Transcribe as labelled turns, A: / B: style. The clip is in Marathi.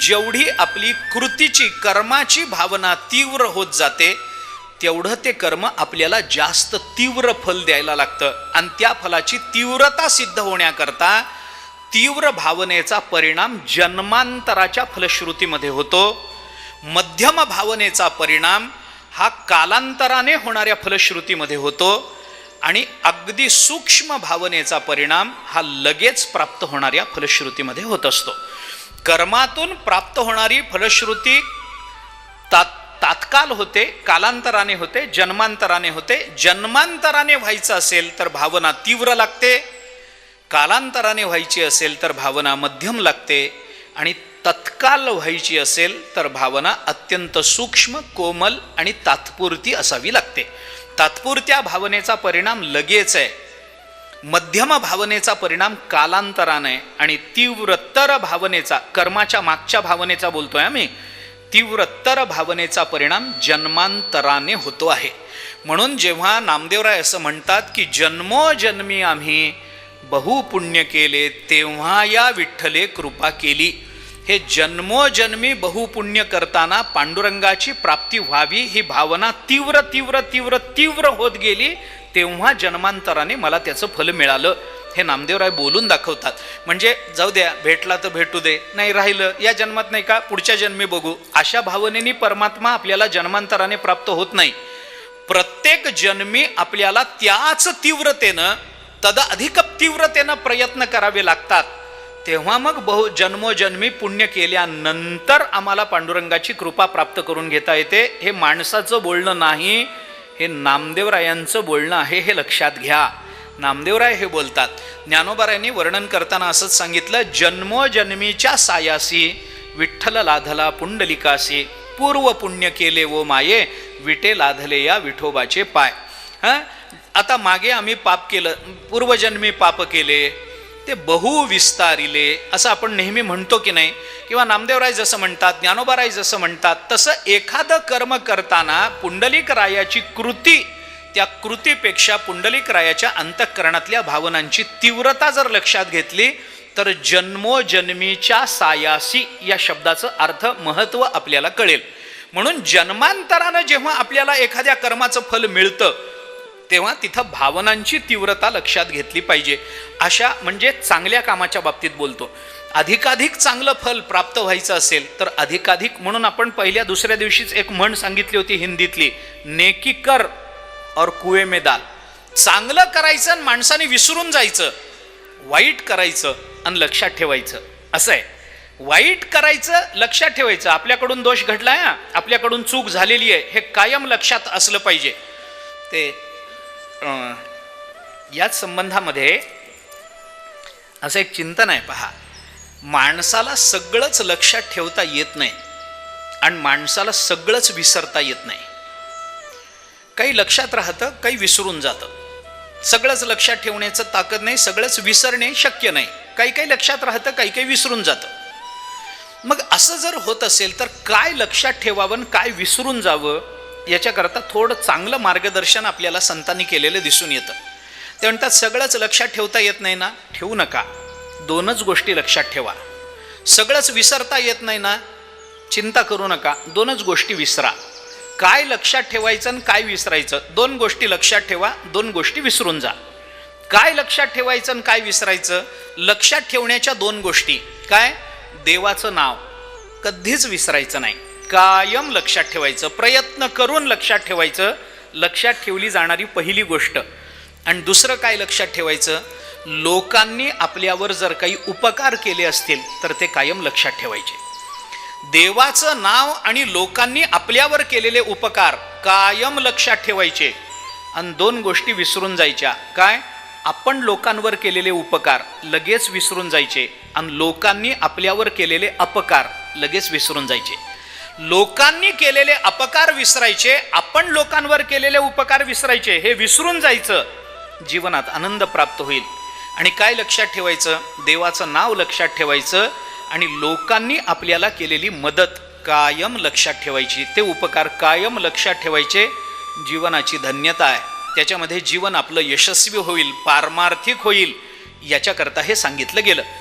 A: जेवढी आपली कृतीची कर्माची भावना तीव्र होत जाते तेवढं ते कर्म आपल्याला जास्त तीव्र फल द्यायला लागतं. आणि त्या फलाची तीव्रता सिद्ध होण्याकरता तीव्र भावनेचा परिणाम जन्मांतराच्या फलश्रुतीमध्ये होतो. मध्यम भावनेचा परिणाम हा कालांतराने होणाऱ्या फलश्रुतीमध्ये होतो. आणि अगदी सूक्ष्म भावनेचा परिणाम हा लगेच प्राप्त होणाऱ्या फलश्रुतीमध्ये होत असतो. कर्मातून प्राप्त होणारी फलश्रुती तात तात्काल होते कालांतराने होते जन्मांतराने होते. जन्मांतराने व्हायचं असेल तर भावना तीव्र लागते कालांतराने व्हायची असेल तर भावना मध्यम लागते आणि तत्काल व्हायची असेल तर भावना अत्यंत सूक्ष्म कोमल आणि तात्पुरती असावी लागते. तात्पुरत्या भावनेचा परिणाम लगेच आहे. मध्यम भावनेचा परिणाम कालांतराने आणि तीव्रतर भावनेचा कर्माच्या मागच्या भावनेचा बोलतोय आम्ही तीव्रतर भावनेचा परिणाम जन्मांतराने होतो आहे. म्हणून जेव्हा नामदेवराय असं म्हणतात की जन्मोजन्मी आम्ही बहुपुण्य केले तेव्हा या विठ्ठले कृपा केली. हे जन्मोजन्मी बहुपुण्य करताना पांडुरंगाची प्राप्ती व्हावी ही भावना तीव्र तीव्र तीव्र तीव्र होत गेली तेव्हा जन्मांतराने मला त्याचं फल मिळालं. हे नामदेवराय बोलून दाखवतात. म्हणजे जाऊ द्या भेटला तर भेटू दे नाही राहिलं या जन्मात नाही का पुढच्या जन्मी बघू. अशा भावनेने परमात्मा आपल्याला जन्मांतराने प्राप्त होत नाही. प्रत्येक जन्मी आपल्याला त्याच तीव्रतेनं तद अधिक तीव्रतेनं प्रयत्न करावे लागतात. तेव्हा मग बहु जन्मोजन्मी पुण्य केल्यानंतर आम्हाला पांडुरंगाची कृपा प्राप्त करून घेता येते. हे माणसाचं बोलणं नाही हे नामदेवरायांचं बोलणं आहे हे लक्षात घ्या. नामदेवराय हे बोलतात. ज्ञानोबारायांनी वर्णन करताना असंच सांगितलं जन्मोजन्मीच्या सायासी विठ्ठल लाधला पुंडलिकासी पूर्व पुण्य केले वो माये विटे लाधले या विठोबाचे पाय. हां? आता मागे आम्ही पाप केलं पूर्वजन्मी पाप केले ते बहु विस्तारिले असं आपण नेहमी म्हणतो की नाही? किंवा नामदेवराय जसं म्हणतात ज्ञानोबाराय जसं म्हणतात तसं एखादं कर्म करताना पुंडलिक रायाची कृती त्या कृतीपेक्षा पुंडलिक रायाच्या अंतःकरणातल्या भावनांची तीव्रता जर लक्षात घेतली तर जन्मोजन्मीच्या सायासी या शब्दाचं अर्थ महत्त्व आपल्याला कळेल. म्हणून जन्मांतरानं जेव्हा आपल्याला एखाद्या कर्माचं फल मिळतं तेव्हा तिथं भावनांची तीव्रता लक्षात घेतली पाहिजे. अशा म्हणजे चांगल्या कामाच्या बाबतीत बोलतो. अधिकाधिक चांगलं फल प्राप्त व्हायचं असेल तर अधिकाधिक म्हणून आपण पहिल्या दुसऱ्या दिवशीच एक म्हण सांगितली होती हिंदीतली नेकी कर और कुवे में दाल चांगलं करायचं आणि माणसाने विसरून जायचं वाईट करायचं आणि लक्षात ठेवायचं. असं आहे. वाईट करायचं लक्षात ठेवायचं. आपल्याकडून दोष घडलाय हा. आपल्याकडून चूक झालेली आहे. हे कायम लक्षात असलं पाहिजे. ते याच संबंधामध्ये असं एक चिंतन आहे पहा. माणसाला सगळंच लक्षात ठेवता येत नाही आणि माणसाला सगळंच विसरता येत नाही. काही लक्षात राहतं काही विसरून जातं. सगळंच लक्षात ठेवण्याचं ताकद नाही सगळंच विसरणे शक्य नाही. काही काही लक्षात राहतं काही काही विसरून जातं. मग असं जर होत असेल तर काय लक्षात ठेवावं आणि काय विसरून जावं? याच्याकरता थोडं चांगलं मार्गदर्शन आपल्याला संतांनी केलेलं दिसून येतं. ते म्हणतात सगळंच लक्षात ठेवता येत नाही ना ठेवू नका. दोनच गोष्टी लक्षात ठेवा. सगळंच विसरता येत नाही ना चिंता करू नका. दोनच गोष्टी विसरा. काय लक्षात ठेवायचं आणि काय विसरायचं? दोन गोष्टी लक्षात ठेवा दोन गोष्टी विसरून जा. काय लक्षात ठेवायचं आणि काय विसरायचं? लक्षात ठेवण्याच्या दोन गोष्टी. काय? देवाचं नाव. कधीच विसरायचं नाही. कायम लक्षात ठेवायचं प्रयत्न करून लक्षात ठेवायचं. लक्षात ठेवली जाणारी पहिली गोष्ट. आणि दुसरं काय लक्षात ठेवायचं? लोकांनी आपल्यावर जर काही उपकार केले असतील तर ते कायम लक्षात ठेवायचे. देवाचं नाव आणि लोकांनी आपल्यावर केलेले उपकार कायम लक्षात ठेवायचे. आणि दोन गोष्टी विसरून जायच्या. काय? आपण लोकांवर केलेले उपकार लगेच विसरून जायचे. आणि लोकांनी आपल्यावर केलेले अपकार लगेच विसरून जायचे. लोकांनी केलेले अपकार विसरायचे आपण लोकांवर केलेले उपकार विसरायचे हे विसरून जायचं जीवनात आनंद प्राप्त होईल. आणि काय लक्षात ठेवायचं? देवाचं नाव लक्षात ठेवायचं आणि लोकांनी आपल्याला केलेली मदत कायम लक्षात ठेवायची. ते उपकार कायम लक्षात ठेवायचे. जीवनाची धन्यता आहे. त्याच्यामध्ये जीवन आपलं यशस्वी होईल पारमार्थिक होईल याच्याकरता हे सांगितलं गेलं.